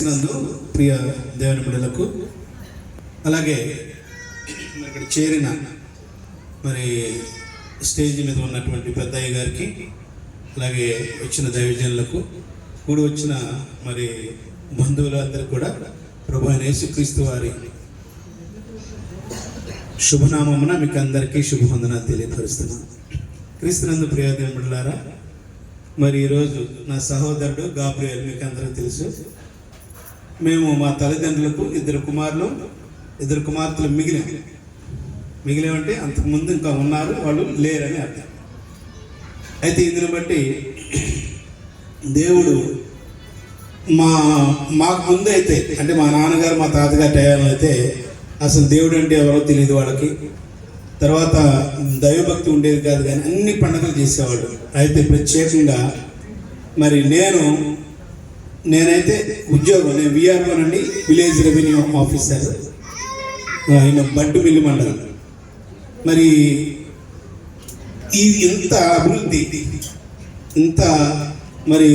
నందు ప్రియ దేవుని బిడ్డలకు. అలాగే ఇక్కడ చేరిన మరి స్టేజ్ మీద ఉన్నటువంటి పెద్దయ్య గారికి అలాగే వచ్చిన దైవజనులకు కూడి వచ్చిన మరి బంధువులందరూ కూడా ప్రభు యేసుక్రీస్తు వారి శుభనామమున మీకు అందరికీ శుభవందనాలు తెలియపరుస్తున్నాను క్రీస్తునందు ప్రియ దేవుని బిడ్డలారా మరి ఈరోజు నా సహోదరుడు గాబ్రియల్ మీకు అందరూ తెలుసు. మేము మా తల్లిదండ్రులకు ఇద్దరు కుమారులు ఇద్దరు కుమార్తెలు మిగిలిన మిగిలేమంటే అంతకుముందు ఇంకా ఉన్నారు వాళ్ళు లేరని అర్థం. అయితే ఇందుని బట్టి దేవుడు మా మాకు ముందు అయితే అంటే మా నాన్నగారు మా తాతగారి టైంలో అయితే అసలు దేవుడు అంటే ఎవరో తెలియదు వాళ్ళకి. తర్వాత దైవభక్తి ఉండేది కాదు కానీ అన్ని పండుగలు చేసేవాళ్ళు అయితే ప్రత్యేకంగా మరి నేను నేనైతే ఉద్యోగం నేను విఆర్ఓ నుండి విలేజ్ రెవెన్యూ ఆఫీసర్ ఆయన బట్టు మిల్లి మండలం. మరి ఈ ఇంత అభివృద్ధి ఇంత మరి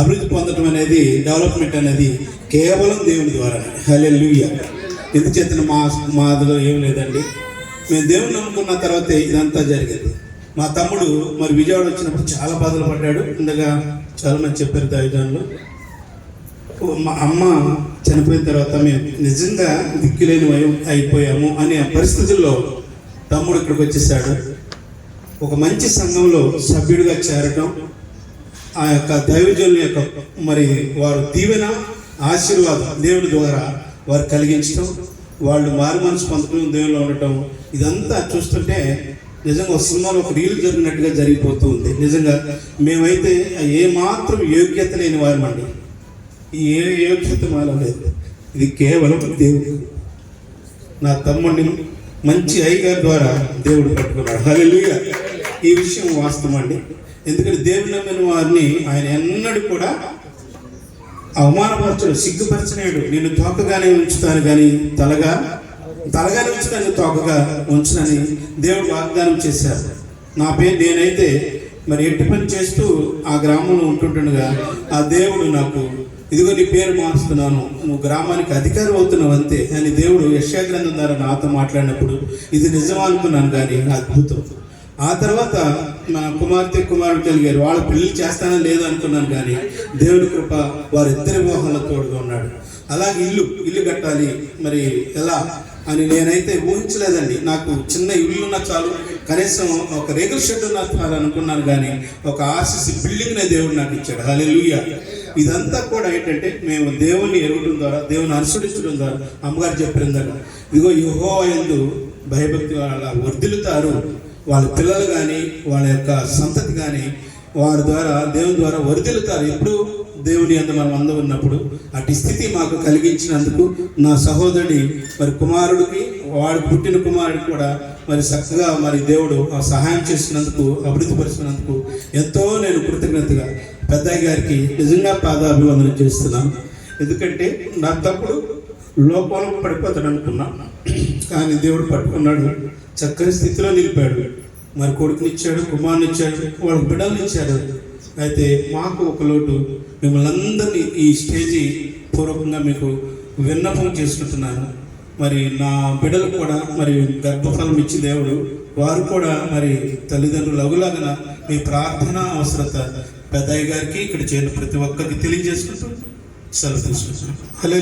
అభివృద్ధి పొందడం అనేది డెవలప్మెంట్ అనేది కేవలం దేవుని ద్వారా హలే లూయ ఎందుచేతన మా మాదిలో ఏం లేదండి. మేము దేవుని నమ్ముకున్న తర్వాతే ఇదంతా జరిగేది. మా తమ్ముడు మరి విజయవాడ వచ్చినప్పుడు చాలా బాధలు పడ్డాడు. ఇందగా చాలా మంది చెప్పారు దైవజనులు మా అమ్మ చనిపోయిన తర్వాత మేము నిజంగా దిక్కులేని అయిపోయాము అనే పరిస్థితుల్లో తమ్ముడు ఇక్కడికి వచ్చేసాడు. ఒక మంచి సంఘంలో సభ్యుడిగా చేరటం ఆ యొక్క దైవజనుల యొక్క మరి వారు దీవెన ఆశీర్వాదం దేవుడి ద్వారా వారు కలిగించడం వాళ్ళు మారు మనసు పొందడం దేవుళ్ళు ఉండటం ఇదంతా చూస్తుంటే నిజంగా ఒక సినిమాలో ఒక రీల్ జరిగినట్టుగా జరిగిపోతూ ఉంది. నిజంగా మేమైతే ఏమాత్రం యోగ్యత లేని వారమండి. ఏ యోగ్యత లేదు ఇది కేవలం దేవుడు. నా తమ్ముడిని మంచి అయ్యగారి ద్వారా దేవుడు పట్టుకున్నాడు. హల్లెలూయా. ఈ విషయం వాస్తవం అండి. ఎందుకంటే దేవుడు నమ్మిన వారిని ఆయన ఎన్నడూ కూడా అవమానపరచడు సిగ్గుపరచలేడు. నేను తోకగానే ఉంచుతాను కానీ తలగా తలగానే ఉంచుతాను తోకగా ఉంచునని దేవుడు వాగ్దానం చేశారు. నా పేరు నేనైతే మరి ఎట్టి పని చేస్తూ ఆ గ్రామంలో ఉంటుండగా ఆ దేవుడు నాకు ఇదిగో నీ పేరు మారుస్తున్నాను నువ్వు గ్రామానికి అధికారం అవుతున్నావు అంతే. అని దేవుడు యశాగ్రంథం ద్వారా నాతో మాట్లాడినప్పుడు ఇది నిజం అనుకున్నాను కానీ అద్భుతం. ఆ తర్వాత మా కుమార్తె కుమారుడు కలిగారు. వాళ్ళ పెళ్ళి చేస్తానో లేదో అనుకున్నాను కానీ దేవుడి కృప వారిద్దరి మోహంలో తోడుగా ఉన్నాడు. అలాగే ఇల్లు ఇల్లు కట్టాలి. మరి ఎలా అని నేనైతే ఊహించలేదండి. నాకు చిన్న ఇల్లు ఉన్న చాలు. కనీసం ఒక రేగుల షెడ్ ఉన్న చాలు అనుకున్నాను కానీ ఒక ఆర్సిసి బిల్డింగ్నే దేవుడు నాకు ఇచ్చాడు. హల్లెలూయా. ఇదంతా కూడా ఏంటంటే మేము దేవుని ఎరగటం ద్వారా దేవుని అనుసరించడం ద్వారా అమ్మగారు చెప్పిన ఇదిగో యుహో ఎందు భయభక్తి వాళ్ళ వర్ధిల్లుతారు. వాళ్ళ పిల్లలు కానీ వాళ్ళ యొక్క సంతతి కానీ వారి ద్వారా దేవుని ద్వారా వర్ధిల్లుతారు. ఎప్పుడు దేవుని అంత మనం అందం ఉన్నప్పుడు అటు స్థితి మాకు కలిగించినందుకు నా సహోదరుడి మరి కుమారుడికి వాడు పుట్టిన కుమారుడికి కూడా మరి చక్కగా మరి దేవుడు ఆ సహాయం చేసినందుకు అభివృద్ధి పరిచినందుకు ఎంతో నేను కృతజ్ఞతగా పెద్దయ్య గారికి నిజంగా పాదాభివందనం చేస్తున్నాను. ఎందుకంటే నా తప్పుడు లోపల పడిపోతాడు అనుకున్నా. కానీ దేవుడు పట్టుకున్నాడు. చక్కని స్థితిలో నిలిపాడు. మరి కొడుకునిచ్చాడు కుమారునిచ్చాడు వాళ్ళకి బిడ్డలు ఇచ్చాడు. అయితే మాకు ఒక లోటు మిమ్మల్ని అందరినీ ఈ స్టేజీ పూర్వకంగా మీకు విన్నపం చేసుకుంటున్నాను. మరి నా బిడ్డలు కూడా మరి గర్భఫలం ఇచ్చి దేవుడు వారు కూడా మరి తల్లిదండ్రులు అగులాగన మీ ప్రార్థన అవసరత పెద్దయ్య గారికి ఇక్కడ చేరిన ప్రతి ఒక్కరికి తెలియజేసుకుంటూ సెలవు తీసుకుంటున్నాను. హలో